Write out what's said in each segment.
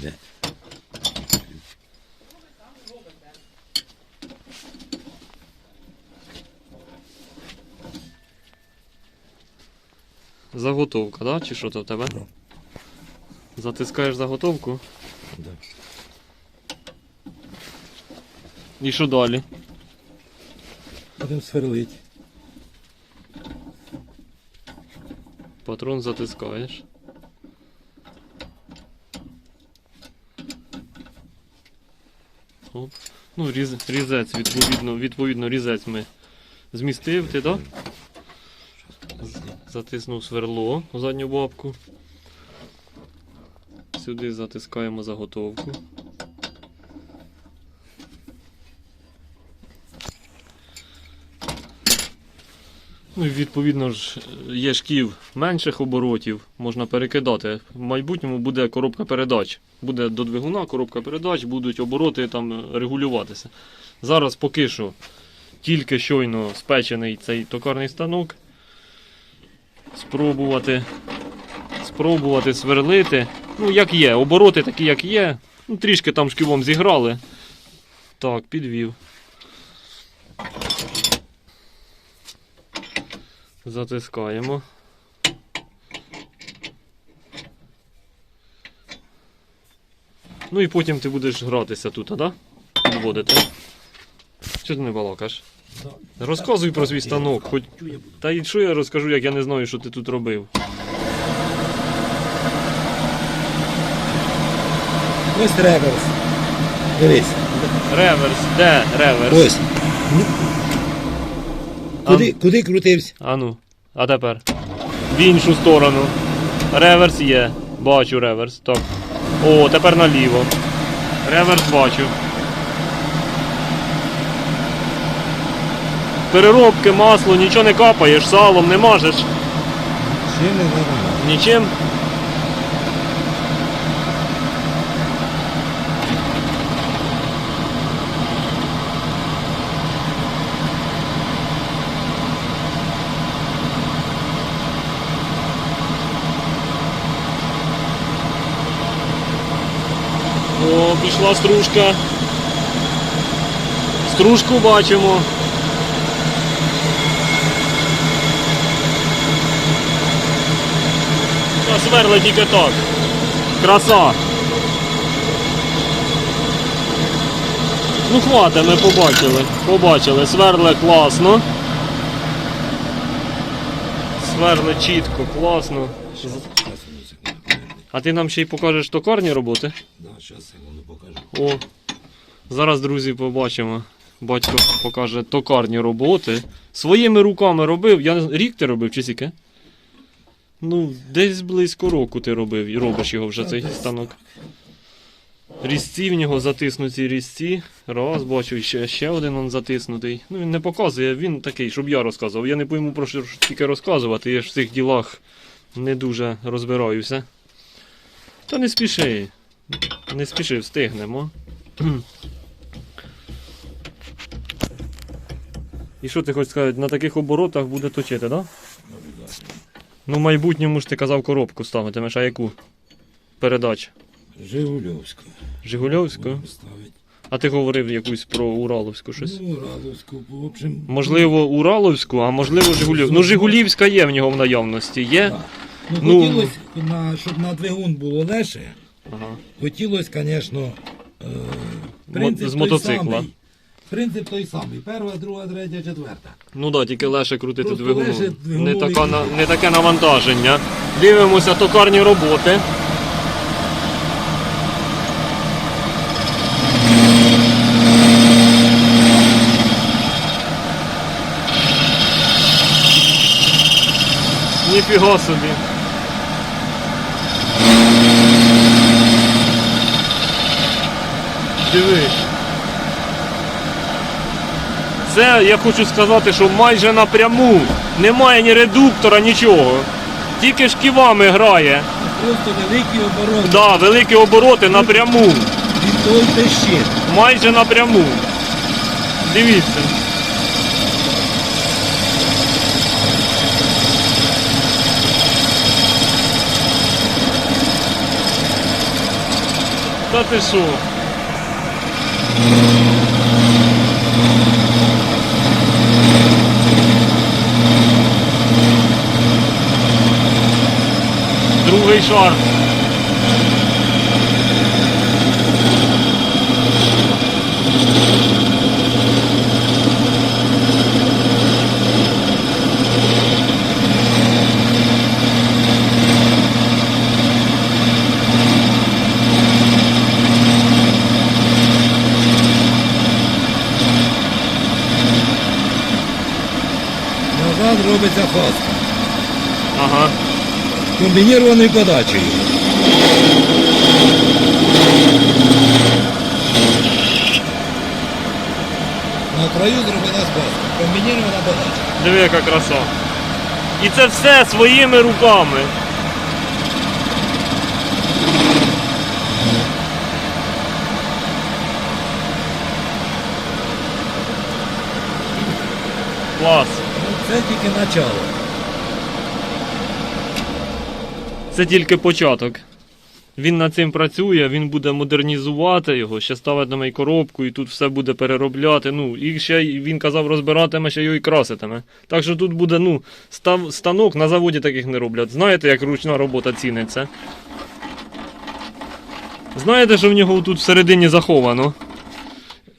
йде. Заготовка, да? Чи що то в тебе? Да. Затискаєш заготовку. Да. І що далі? Будемо сверлити. Патрон затискаєш. Оп. Ну, різ, різець, відповідно, відповідно, різець ми змістив, ти, так? Затиснув сверло у задню бабку. Сюди затискаємо заготовку. Ну і відповідно ж є шків менших оборотів, можна перекидати. В майбутньому буде коробка передач. Буде до двигуна коробка передач, будуть обороти там регулюватися. Зараз поки що тільки щойно спечений цей токарний станок. Спробувати, спробувати сверлити. Ну, як є, обороти такі, як є. Ну, трішки там шківом зіграли. Так, підвів. Затискаємо. Ну і потім ти будеш гратися тут, а да? Підводити. Чого ти не балакаш? Розказуй про свій станок. Хоч... Та і що я розкажу, як я не знаю, що ти тут робив. Ось реверс. Дивись. Реверс, де реверс? Ось. Куди, куди крутився? А ну, а тепер. В іншу сторону. Реверс є. Бачу реверс. Так. О, тепер наліво. Реверс бачу. Переробки, масло, нічого не капаєш, салом не мажеш. Ще не. Нічим. О, пішла стружка. Стружку бачимо. Та сверли тільки так. Краса. Ну хватить, ми побачили. Побачили. Сверли класно. Сверли чітко, класно. А ти нам ще й покажеш токарні роботи? Да, щас секунду покажу. О, зараз, друзі, побачимо. Батько покаже токарні роботи. Своїми руками робив. Я не знаю, рік ти робив чи сіке? Ну, десь близько року ти робив і робиш його вже цей станок. Різці в нього затиснуті різці. Раз, бачу, ще, ще один он затиснутий. Ну він не показує, він такий, щоб я розказував. Я не пойму про що тільки розказувати, я ж в цих ділах не дуже розбираюся. Та не спіши. Не спіши, встигнемо. І що ти хочеш сказати, на таких оборотах буде точити, так? Да? Ну, в майбутньому ж ти казав коробку ставитимеш, а яку? Передач. Жигульовську. Жигульовську? А ти говорив якусь про Ураловську щось? Ну, Радовську, в общем. Можливо, Ураловську, а можливо, Жигулівську. Ну, Жигулівська є в нього в наявності, є. Ну, Ну. хотілося, на, щоб на двигун було легше, Ага. хотілося, звісно, е, принцип з той мотоцикла. самий. Принцип той самий. Перша, друга, третя, четверта. Ну так, да, тільки легше крутити Просто двигуном. легше Не, двигуновий така, на- не таке навантаження. Дивимося токарні роботи. Ніфіга собі. Дивись. Це я хочу сказати, що майже напряму. Немає ні редуктора, нічого. Тільки шківами грає. Просто великі обороти. Да, великі обороти напряму. Від той тещить. Майже напряму. Дивіться. Та ти що? Другий робиться фаска. Ага. Комбінірованою подачею. На краю зроблена фаска. Комбінірована подача. Диви, яка краса. І це все своїми руками. Клас. Ну, Це тільки начало. Це тільки початок. Він над цим працює, він буде модернізувати його, ще ставитиме й коробку, і тут все буде переробляти. Ну, і ще він казав, розбиратиме, ще його і краситиме. Так що тут буде, ну, став, станок на заводі таких не роблять. Знаєте, як ручна робота ціниться? Знаєте, що в нього тут всередині заховано?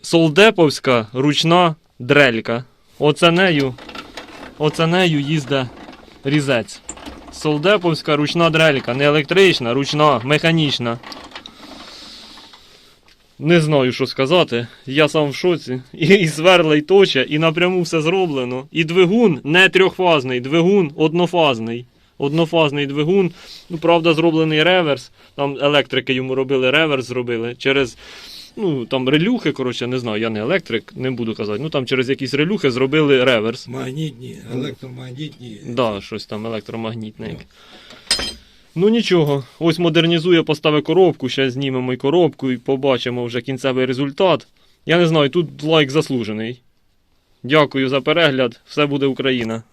Солдеповська ручна дрелька. Оце нею, оце нею їзде різець. Солдеповська ручна дрелька, не електрична, ручна, механічна. Не знаю, що сказати. Я сам в шоці. І, і сверла, і точа, і напряму все зроблено. І двигун не трьохфазний, двигун однофазний. Однофазний двигун. Ну, правда, зроблений реверс. Там електрики йому робили реверс, зробили через. Ну, там релюхи, коротше, не знаю, я не електрик, не буду казати. Ну там через якісь релюхи зробили реверс. Магнітні, електромагнітні. Да, щось там електромагнітне. яке. Ну нічого, ось модернізує, поставить коробку, ще знімемо і коробку і побачимо вже кінцевий результат. Я не знаю, тут лайк заслужений. Дякую за перегляд, все буде Україна.